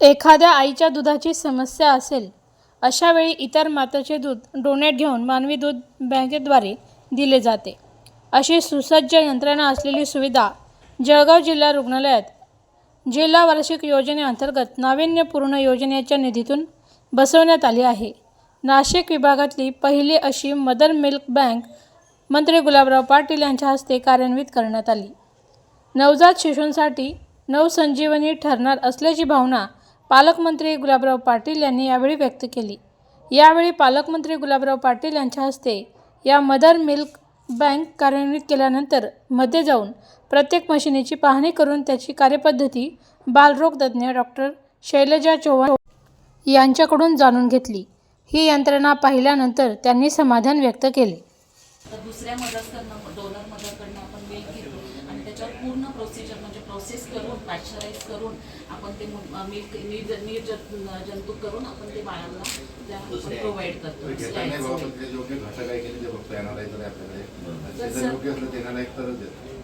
एखाद्या आईच्या दुधाची समस्या असेल अशावेळी इतर माताचे दूध डोनेट घेऊन मानवी दूध बँकेद्वारे दिले जाते. अशी सुसज्ज यंत्रणा असलेली सुविधा जळगाव जिल्हा रुग्णालयात जिल्हा वार्षिक योजनेअंतर्गत नाविन्यपूर्ण योजनेच्या निधीतून बसवण्यात आली आहे. नाशिक विभागातली पहिली अशी मदर मिल्क बँक मंत्री गुलाबराव पाटील यांच्या हस्ते कार्यान्वित करण्यात आली. नवजात शिशूंसाठी नवसंजीवनी ठरणार असल्याची भावना पालकमंत्री गुलाबराव पाटील यांनी यावेळी व्यक्त केली. यावेळी पालकमंत्री गुलाबराव पाटील यांच्या हस्ते या मदर मिल्क बँक कार्यान्वित केल्यानंतरमध्ये जाऊन प्रत्येक मशिनीची पाहणी करून त्याची कार्यपद्धती बालरोग तज्ज्ञ डॉक्टर शैलजा चव्हाण यांच्याकडून जाणून घेतली. ही यंत्रणा पाहिल्यानंतर त्यांनी समाधान व्यक्त केले. तर दुसऱ्या मदरकडनं डोनर मदरकडनं आपण मिल्क घेतो. आणि त्याच्यावर पूर्ण प्रोसिजर म्हणजे प्रोसेस करून पॅक्चराईज करून आपण ते मिल्क निर्जंतुक करून आपण ते बाळांना प्रोव्हाइड करतो. पण ते योग्य घटक आहे की बघतो येणार आहे तर आपल्याकडे. योग्य असलं एक तरच देतो